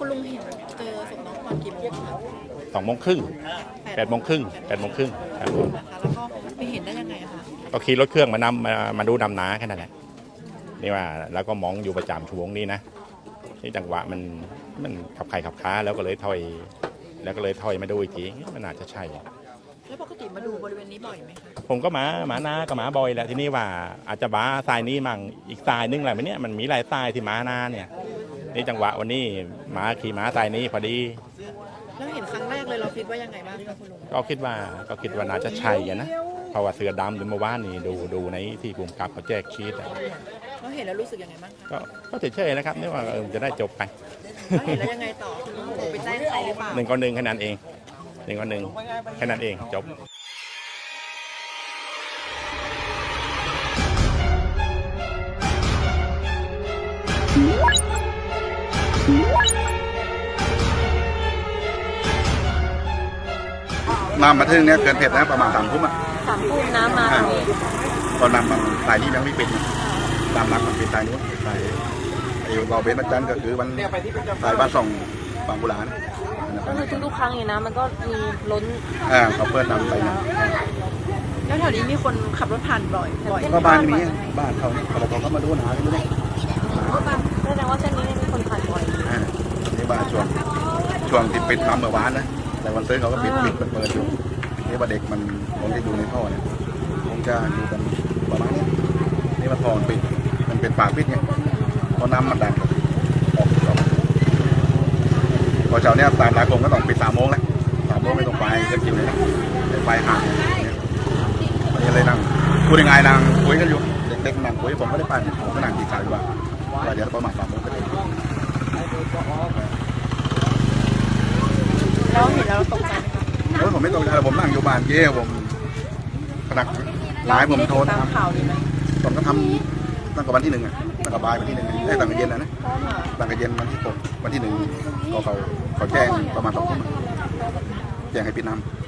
คุณลุงเห็นเจอศพน้องตอนกี่โมงคะสองโมงครึ่งแปดโมงครึ่งแปดโมงครึ่งครับผมนะคะแล้วก็ไปเห็นได้ยังไงอะคะก็ขี่รถเครื่องมานำมามาดูดำนาแค่นั้นแหละนี่ว่าแล้วก็มองอยู่ประจำช่วงนี้นะที่จังหวะมันมันขับไข่ขับค้าแล้วก็เลยถอย แล้วก็เลยถอยมาดูอีกทีมันอาจจะใช่ แล้วปกติมาดูบริเวณนี้บ่อยไหมคะผมก็หมาหมานากับหมาบอยแหละที่นี่ว่าอาจจะบ้าทรายนี้มั่งอีกทรายนึงแหละมันเนี่ยมันมีหลายทรายที่หมานาเนี่ย นี่จังหวะวันนี้หมาขี่หมาทรายนี้พอดี แล้วเห็นครั้งแรกเลยเราคิดว่ายังไงบ้างคะคุณลุงก็คิดว่าก็คิดว่าน่าจะใช่อะนะเพราะว่าเสือดำหรือเมื่อวานนี่ดูดูในที่กลุ่มกับเขาแจ้งชีตอะแล้วเห็นแล้วรู้สึกยังไงบ้างคะก็ก็เฉยๆนะครับนี่ว่าเออจะได้จบไปแล้วเห็นแล้วยังไงต่อคุณลุงไปแจ้งใครหรือเปล่า หนึ่งก็หนึ่งแค่นั้นเองหนึ่งก็หนึ่งแค่นั้นเองจบ น้ำมาถึงเนี่ยเกินเผ็ดนะประมาณสามทุ่มอะสามทุ่มน้ำมาอ่าตอนน้ำมันสายนี้ยังไม่ปิดนะตามหลักมันเป็นสายนู้นสายไอ้เราเป็นประจันก็คือมันสายบ้านส่องบางกุหลาบนะคก็รับคือทุกๆครั้งอย่างนะมันก็มีล้นอ่าเขาเปิดนำไปนะแล้วแถวนี้มีคนขับรถผ่านบ่อยบ่อยก็บ้านนี้บ้านเขาเนี่ยเขาบอกเขาก็มาดูหาดูเนี่ยแสดงว่าเส้นนี้เนี่ยมีคนผ่านบ่อยอ่า นี่บ้านช่วงช่วงที่ปิดทำเมื่อวานนะ แต่วันเสาร์เขาก็ปิดปิดเปิดเปิดอยู่นี่ว่าเด็กมันคงจะอยู่ในท่อเนี่ยคงจะอยู่กันประมาณนี้นี่มันท่อมันปิดมันเป็นฝาปิดไงเพราะน้ำมันดันออกออกพอเช้าเนี้ยตามหลายคนก็ต้องปิดสามโมงแล้วสามโมงไม่ต้องไปกันคิวเลยนะไปไปห่างเนี่ยวันนี้เลยนั่งพูดยังไงนั่งคุยกันอยู่เด็กๆนั่งคุยผมก็ได้ไปผมก็นั่งกินข้าวอยู่ว่าว่าเดี๋ยวประมาณสามโมงก็ได้แล้วเห็นแล้วเราตกใจไหมคะ โอ้ย ผมไม่ตกใจผมนั่งอยู่บ้านเย่ผมขนักหลายผมโทรนะครับผมก็ทำตั้งแต่วันที่หนึ่งอะตั้งแต่บ่ายวันที่หนึ่งได้ตั้งแต่เย็นนะนะตั้งแต่เย็นวันที่หกวันที่หนึ่งก็เขาเขาแจ้งประมาณสองทุ่มแจ้งให้ปิดน้ำ